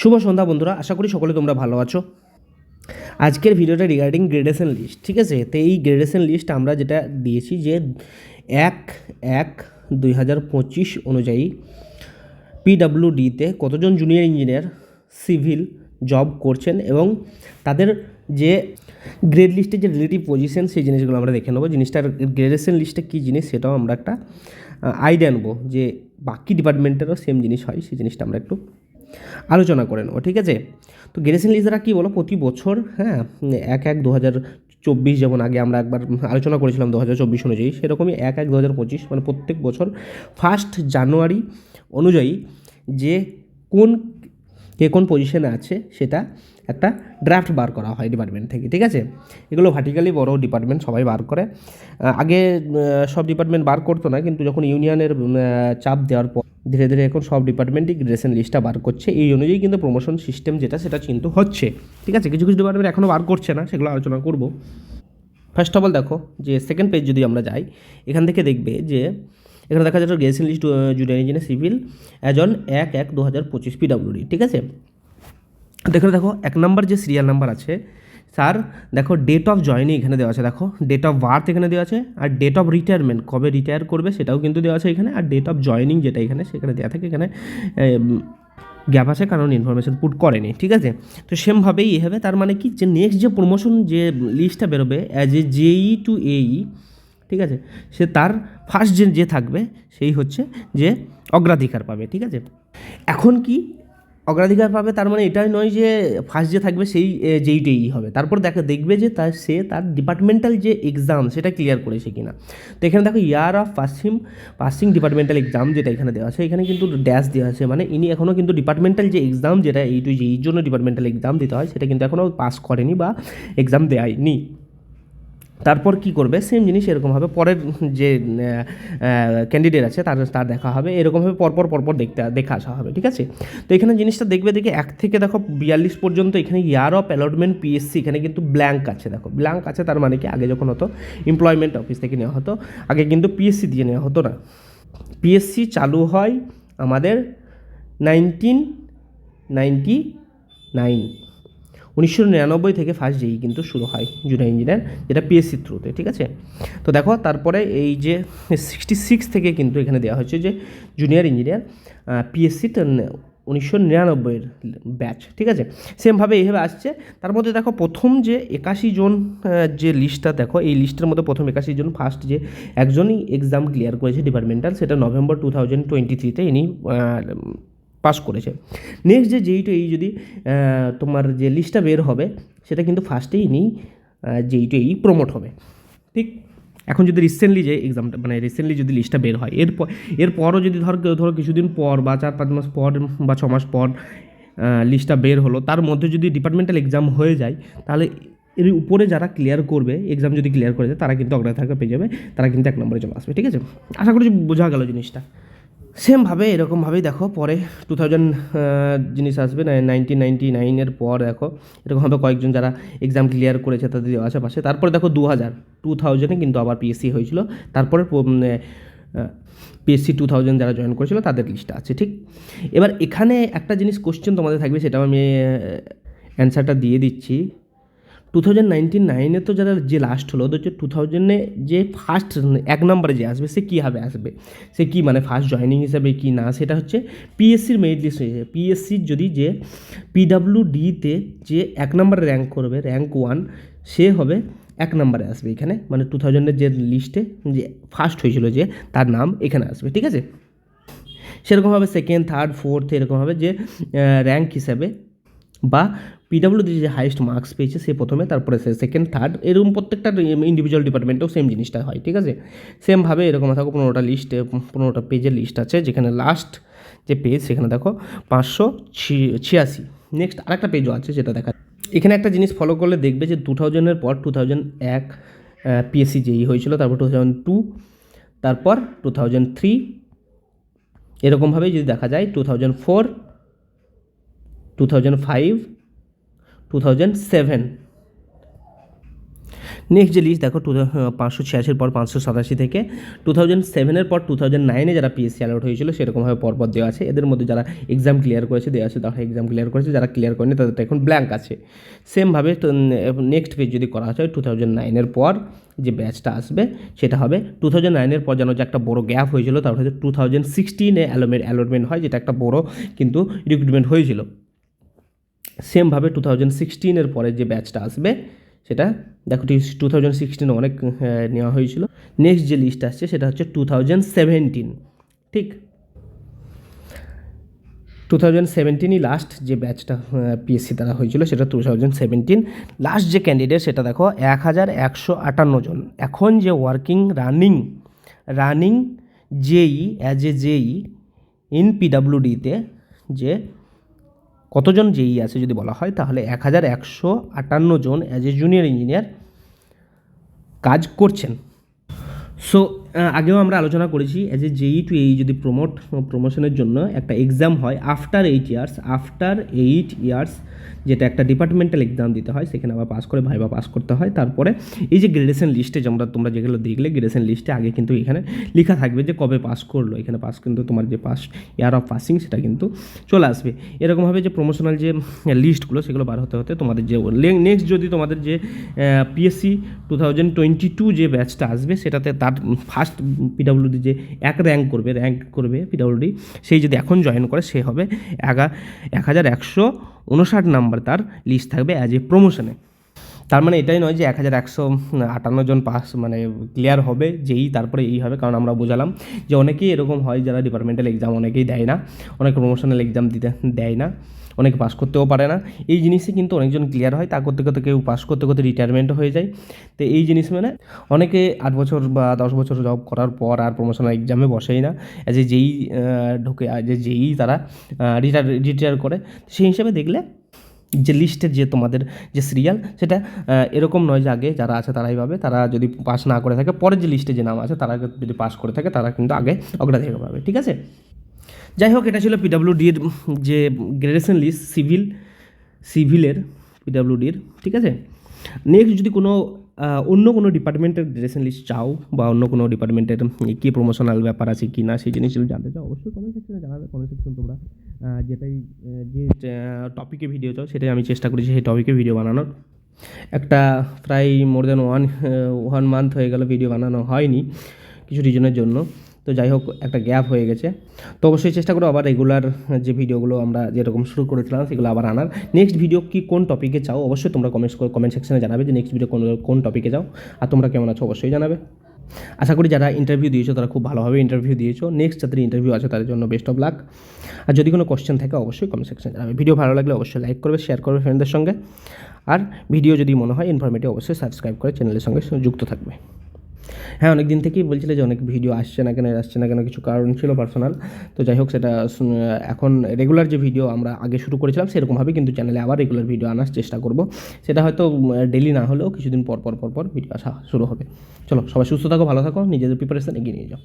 শুভ সন্ধ্যা বন্ধুরা, আশা করি সকলে তোমরা ভালো আছো। আজকের ভিডিওটা রিগার্ডিং গ্রেডেশন লিস্ট ঠিক আছে? তো এই গ্রেডেশন লিস্ট আমরা যেটা দিয়েছি যে এক এক দুই হাজার পঁচিশ অনুযায়ী পিডাব্লিউডিতে কতজন জুনিয়র ইঞ্জিনিয়ার সিভিল জব করছেন এবং তাদের যে গ্রেড লিস্টের যে রিলেটিভ পজিশন সেই জিনিসগুলো আমরা দেখে নেব। জিনিসটার গ্রেডেশন লিস্টে কী জিনিস সেটাও আমরা একটা আইডিয়া নেব যে বাকি ডিপার্টমেন্টেরও সেম জিনিস হয়, সেই জিনিসটা আমরা একটু আলোচনা করেন ও, ঠিক আছে? তো গ্রেসিন দ্বারা কী বলো? প্রতি বছর হ্যাঁ এক এক দু হাজার চব্বিশ যেমন আগে আমরা একবার আলোচনা করেছিলাম দু হাজার চব্বিশ অনুযায়ী, সেরকমই এক এক দু হাজার পঁচিশ মানে প্রত্যেক বছর ফার্স্ট জানুয়ারি অনুযায়ী যে কোন কে কোন পজিশনে আছে সেটা একটা ড্রাফট বার করা হয় ডিপার্টমেন্ট থেকে, ঠিক আছে? এগুলো ভার্টিক্যালি বড় ডিপার্টমেন্ট সবাই বার করে। আগে সব ডিপার্টমেন্ট বার করতো না, কিন্তু যখন ইউনিয়নের চাপ দেওয়ার পর ধীরে ধীরে এখন সব ডিপার্টমেন্টই গ্রেডেশন লিস্টটা বার করছে। এই অনুযায়ী কিন্তু প্রমোশন সিস্টেম যেটা, সেটা কিন্তু হচ্ছে, ঠিক আছে? কিছু কিছু ডিপার্টমেন্ট এখনও বার করছে না, সেগুলো আলোচনা করব। ফার্স্ট অফ অল দেখো, যে সেকেন্ড পেজ যদি আমরা যাই, এখান থেকে দেখবে যে এখানে দেখা যাচ্ছে গ্রেসিন list junior engineer civil as on এক এক দু হাজার পঁচিশ পিডাব্লিউডি, ঠিক আছে? দেখো দেখো, এক নম্বর যে সিরিয়াল নাম্বার আছে, স্যার, দেখো ডেট অফ জয়নিং এখানে দেওয়া আছে, দেখো ডেট অফ বার্থ এখানে দেওয়া আছে, আর ডেট অফ রিটায়ারমেন্ট কবে রিটায়ার করবে সেটাও কিন্তু দেওয়া আছে এখানে, আর ডেট অফ জয়নিং যেটা এখানে, সেখানে দেওয়া থাকে, এখানে গ্যাপ আছে, কারণ ইনফরমেশন পুট করেনি, ঠিক আছে? তো সেমভাবেই হবে, তার মানে কি? যে নেক্সট যে প্রমোশন যে লিস্টটা বেরোবে অ্যাজ এ জেই টু এই ঠিক আছে? সে তার ফার্স্ট যে যে থাকবে, সেই হচ্ছে যে অগ্রাধিকার পাবে, ঠিক আছে? এখন কি অগ্রাধিকার পাবে? তার মানে এটাই নয় যে ফার্স্ট যে থাকবে, সেই যেইটাই হবে। তারপর দেখে, দেখবে যে তার, সে তার ডিপার্টমেন্টাল যে এক্সাম সেটা ক্লিয়ার করেছে কিনা। তো এখানে দেখো year of passing passing departmental exam যেটা এখানে দেওয়া আছে, এখানে কিন্তু ড্যাশ দেওয়া আছে। মানে ইনি এখনও কিন্তু ডিপার্টমেন্টাল যে এক্সাম যেটা এই টু জন্য ডিপার্টমেন্টাল এক্সাম দিতে হয়, সেটা কিন্তু এখনও পাস করেনি বা এক্সাম দেয়নি। তারপর কি করবে? সেম জিনিস এরকমভাবে পরের যে ক্যান্ডিডেট আছে, তার তার দেখা হবে। এরকমভাবে পরপর পরপর দেখতে, দেখা আসা হবে, ঠিক আছে? তো এখানে জিনিসটা দেখবে, দেখে এক থেকে দেখো বিয়াল্লিশ পর্যন্ত এখানে ইয়ার অফ অ্যালটমেন্ট পিএসসি এখানে কিন্তু ব্ল্যাঙ্ক আছে, দেখো। ব্ল্যাঙ্ক আছে তার মানে কি? আগে যখন হতো এমপ্লয়মেন্ট অফিস থেকে নেওয়া হতো, আগে কিন্তু পিএসসি দিয়ে নেওয়া হতো না। পিএসসি চালু হয় আমাদের নাইনটিন নাইনটি নাইন উনিশশো নিরানব্বই থেকে ফার্স্ট যেই কিন্তু শুরু হয় জুনিয়র ইঞ্জিনিয়ার যেটা পিএসসির থ্রুতে ঠিক আছে? তো দেখো, তারপরে এই যে সিক্সটি সিক্স থেকে কিন্তু এখানে দেওয়া হচ্ছে যে জুনিয়র ইঞ্জিনিয়ার পিএসসি উনিশশো নিরানব্বইয়ের ব্যাচ ঠিক আছে? সেমভাবে এইভাবে আসছে। তার মধ্যে দেখো, প্রথম যে একাশি জন যে লিস্টটা দেখো, এই লিস্টের মধ্যে প্রথম একাশি জন ফার্স্ট যে একজনই এক্সাম ক্লিয়ার করেছে ডিপার্টমেন্টাল সেটা নভেম্বর টু থাউজেন্ড টোয়েন্টি থ্রিতে ইনি পাস করেছে। নেক্সট যে যেইটা এই যদি তোমার যে লিস্টটা বের হবে, সেটা কিন্তু ফার্স্টেই নেই যেইটা এই প্রমোট হবে। ঠিক? এখন যদি রিসেন্টলি যে এক্সামটা মানে রিসেন্টলি যদি লিস্টটা বের হয়, এরপর, এরপরও যদি ধর, ধরো কিছুদিন পর বা চার পাঁচ মাস পর বা ছ মাস পর লিস্টটা বের হলো, তার মধ্যে যদি ডিপার্টমেন্টাল এক্সাম হয়ে যায়, তাহলে এর উপরে যারা ক্লিয়ার করবে এক্সাম যদি ক্লিয়ার করে যায় তারা কিন্তু অগ্রাধিকার পেয়ে যাবে, তারা কিন্তু এক নম্বরে চলে আসবে, ঠিক আছে? আশা করি যে বোঝা গেল জিনিসটা। সেমভাবে এরকমভাবেই দেখো, পরে টু থাউজেন্ড জিনিস আসবে নাইনটিন নাইনটি নাইনের পর দেখো, এরকমভাবে কয়েকজন যারা এক্সাম ক্লিয়ার করেছে তাদের আশেপাশে, তারপরে দেখো দু হাজার টু থাউজেন্ডে কিন্তু আবার পিএসসি হয়েছিল, তারপরে পিএসসি টু থাউজেন্ড যারা জয়েন করেছিল, তাদের লিস্টটা আছে, ঠিক? এবার এখানে একটা জিনিস কোশ্চেন তোমাদের থাকবে সেটাও আমি অ্যান্সারটা দিয়ে দিচ্ছি। টু থাউজেন্ড নাইনটিন নাইনে তো যারা যে লাস্ট হলো তো হচ্ছে টু থাউজেন্ডে যে ফার্স্ট এক নম্বরে যে আসবে, সে কীভাবে আসবে? সে কি মানে ফার্স্ট জয়নিং হিসাবে কি না? সেটা হচ্ছে পিএসসির মেরিট লিস্ট হয়েছে পিএসসির যদি যে পিডাব্লিউ ডিতে যে এক নম্বরে র্যাঙ্ক করবে র্যাঙ্ক ওয়ান সে হবে এক নম্বরে আসবে এখানে। মানে টু থাউজেন্ডের যে লিস্টে যে ফার্স্ট হয়েছিল যে, তার নাম এখানে আসবে, ঠিক আছে? সেরকমভাবে সেকেন্ড থার্ড ফোর্থ এরকমভাবে যে র্যাঙ্ক হিসাবে বা পিডাব্লিউতে যে হাইয়েস্ট মার্কস পেয়েছে সে প্রথমে, তারপরে সে সেকেন্ড থার্ড এরকম প্রত্যেকটা ইন্ডিভিজুয়াল ডিপার্টমেন্টেও সেম জিনিসটা হয়, ঠিক আছে? সেমভাবে এরকম থাকো পনেরোটা লিস্ট পনেরোটা পেজের লিস্ট আছে, যেখানে লাস্ট যে পেজ সেখানে দেখো পাঁচশো ছিয়াশি। নেক্সট আরেকটা পেজও আছে যেটা দেখা এখানে একটা জিনিস ফলো করলে দেখবে যে টু থাউজেন্ডের পর টু থাউজেন্ড এক পিএসসি যেই হয়েছিল, তারপর টু থাউজেন্ড টু তারপর টু থাউজেন্ড থ্রি এরকমভাবেই যদি দেখা যায় two thousand four two thousand five two thousand seven next যে লিস্ট দেখো টু পাঁচশো ছিয়াশির পর পাঁচশো সাতাশি থেকে টু থাউজেন্ড সেভেনের পর টু থাউজেন্ড নাইনে যারা পিএসসি অ্যালাউট হয়েছিল, সেরকমভাবে পরপর দেওয়া আছে। এদের মধ্যে যারা এক্সাম ক্লিয়ার করেছে, দেওয়া আছে, তারা এক্সাম ক্লিয়ার করেছে। যারা ক্লিয়ার করেনি তাদেরটা এখন ব্ল্যাঙ্ক আছে। সেমভাবে নেক্সট পেজ যদি করা হয় টু থাউজেন্ড নাইনের পর যে ব্যাচটা আসবে, সেটা হবে টু থাউজেন্ড নাইনের পর যেন যে একটা বড় গ্যাপ হয়েছিল তার হচ্ছে টু থাউজেন্ড সিক্সটিনে অ্যালোমেন্ট অ্যালটমেন্ট হয়, যেটা একটা বড় কিন্তু রিক্রুটমেন্ট হয়েছিল। সেমভাবে টু থাউজেন্ড সিক্সটিনের পরে যে ব্যাচটা আসবে, সেটা দেখো টু থাউজেন্ড সিক্সটিনে অনেক নেওয়া হয়েছিল। নেক্সট যে লিস্ট আসছে, সেটা হচ্ছে টু থাউজেন্ড সেভেন্টিন ঠিক? টু থাউজেন্ড সেভেন্টিনই লাস্ট যে ব্যাচটা পিএসসি দ্বারা হয়েছিল, সেটা টু থাউজেন্ড সেভেন্টিন লাস্ট যে ক্যান্ডিডেট সেটা দেখো এক হাজার একশো আটান্ন জন। এখন যে working running running JE as a JE in পিডাব্লিউডিতে যে কতজন জেই আছে যদি বলা হয়, তাহলে এক হাজার একশো আটান্ন জন অ্যাজ এ জুনিয়র ইঞ্জিনিয়ার কাজ করছেন। সো আগেও আমরা আলোচনা করেছি অ্যাজ এ জেই টু এই যদি প্রমোট প্রমোশনের জন্য একটা এক্সাম হয় after eight years after eight years যেটা একটা ডিপার্টমেন্টাল এক্সাম দিতে হয়, সেখানে আবার পাস করে ভাইবা পাস করতে হয়। তারপরে এই যে গ্রেডেশন লিস্টে যেমন তোমরা যেগুলো দেখলে গ্রেডেশন লিস্টে আগে কিন্তু এখানে লেখা থাকবে যে কবে পাস করল। এখানে পাস কিন্তু তোমার যে পাস ইয়ার অফ পাসিং সেটা কিন্তু চলে আসবে। এরকমভাবে যে প্রমোশনাল যে লিস্টগুলো সেগুলো বার হতে হতে তোমাদের যে নেক্সট যদি তোমাদের যে PSC two thousand twenty two যে ব্যাচটা আসবে, সেটাতে তার ফার্স্ট পিডাব্লিউডি যে এক র্যাঙ্ক করবে র্যাঙ্ক করবে পিডাব্লিউডি সেই যদি এখন জয়েন করে, সে হবে এগা এক হাজার একশো উনষাট নাম্বার তার লিস্ট থাকবে অ্যাজ এ। প্রমোশনে তার মানে এটাই নয় যে এক হাজার একশো আটান্ন জন পাস মানে ক্লিয়ার হবে, যেই তারপরে এই হবে, কারণ আমরা বোঝালাম যে অনেকেই এরকম হয় যারা ডিপার্টমেন্টাল এক্সাম অনেকেই দেয় না, অনেক প্রমোশনাল এক্সাম দিতে দেয় না। অনেকে পাস করতেও পারে না। এই জিনিসে কিন্তু অনেকজন ক্লিয়ার হয়। তা করতে করতে কেউ পাস করতে করতে রিটায়ারমেন্ট হয়ে যায়। তো এই জিনিস মানে অনেকে আট বছর বা দশ বছর জব করার পর আর প্রমোশনাল এক্সামে বসেই না। অ্যাজ এ যেই ঢুকে যে যেই তারা রিটায়ার রিটায়ার করে। সেই হিসাবে দেখলে যে লিস্টের যে তোমাদের যে সিরিয়াল সেটা এরকম নয় যে আগে যারা আছে তারাই পাবে। তারা যদি পাস না করে থাকে, পরের যে লিস্টে যে নাম আছে, তারা যদি পাস করে থাকে, তারা কিন্তু আগে অগ্রাধিকার পাবে। ঠিক আছে? যাই হোক এটা ছিল পিডাব্লিউডির যে গ্রেডেশন লিস্ট সিভিল সিভিলের পিডাব্লিউডির ঠিক আছে? নেক্সট যদি কোনো অন্য কোনো ডিপার্টমেন্টের গ্রেডেশন লিস্ট চাও বা অন্য কোনো ডিপার্টমেন্টের কী প্রমোশনাল ব্যাপার আছে কি না, সেই জিনিসগুলো জানতে চাও, অবশ্যই কমেন্ট সেকশনে জানাবে কমেন্ট সেকশন তোমরা যেটাই যে টপিকে ভিডিও চাও, সেটাই আমি চেষ্টা করেছি সেই টপিকে ভিডিও বানানোর। একটা প্রায় more than one one month হয়ে গেল ভিডিও বানানো হয়নি, কিছু রিজনের জন্য। তো যাই হোক, একটা গ্যাপ হয়ে গেছে। তো অবশ্যই চেষ্টা করো আবার রেগুলার যে ভিডিওগুলো আমরা যেরকম শুরু করেছিলাম, সেগুলো আবার আনার। নেক্সট ভিডিও কি কোন টপিকে চাও, অবশ্যই তোমরা কমেন্টস কমেন্ট সেকশনে জানাবে যে নেক্সট ভিডিও কোন কোন টপিকে যাও। আর তোমরা কেমন আছো, অবশ্যই জানাবে। আশা করি যারা ইন্টারভিউ দিয়েছ, তারা খুব ভালোভাবে ইন্টারভিউ দিয়েছ। নেক্সট যাদের ইন্টারভিউ আছে, তাদের জন্য বেস্ট অফ লাক আর যদি কোনো কোশ্চেন থাকে, অবশ্যই কমেন্ট সেকশনে জানাবে। ভিডিও ভালো লাগলে অবশ্যই লাইক করবে শেয়ার করবে ফ্রেন্ডদের সঙ্গে। আর ভিডিও যদি মনে হয় ইনফরমেটিভ অবশ্যই সাবস্ক্রাইব করে চ্যানেলের সঙ্গে যুক্ত থাকবে। হ্যাঁ অনেক দিন থেকেই বলছিল যে অনেক ভিডিও আসছে না কেন আসছে না কেন, কিছু কারণ ছিল পার্সোনাল তো যাই হোক, সেটা এখন রেগুলার যে ভিডিও আমরা আগে শুরু করেছিলাম, সেরকমভাবে কিন্তু চ্যানেলে আবার রেগুলার ভিডিও আনার চেষ্টা করব। সেটা হয়তো ডেলি না হলেও কিছুদিন পর পর পর পর ভিডিও আসা শুরু হবে। চলো, সবাই সুস্থ থাকো, ভালো থাকো, নিজেদের প্রিপারেশান এগিয়ে নিয়ে যাও।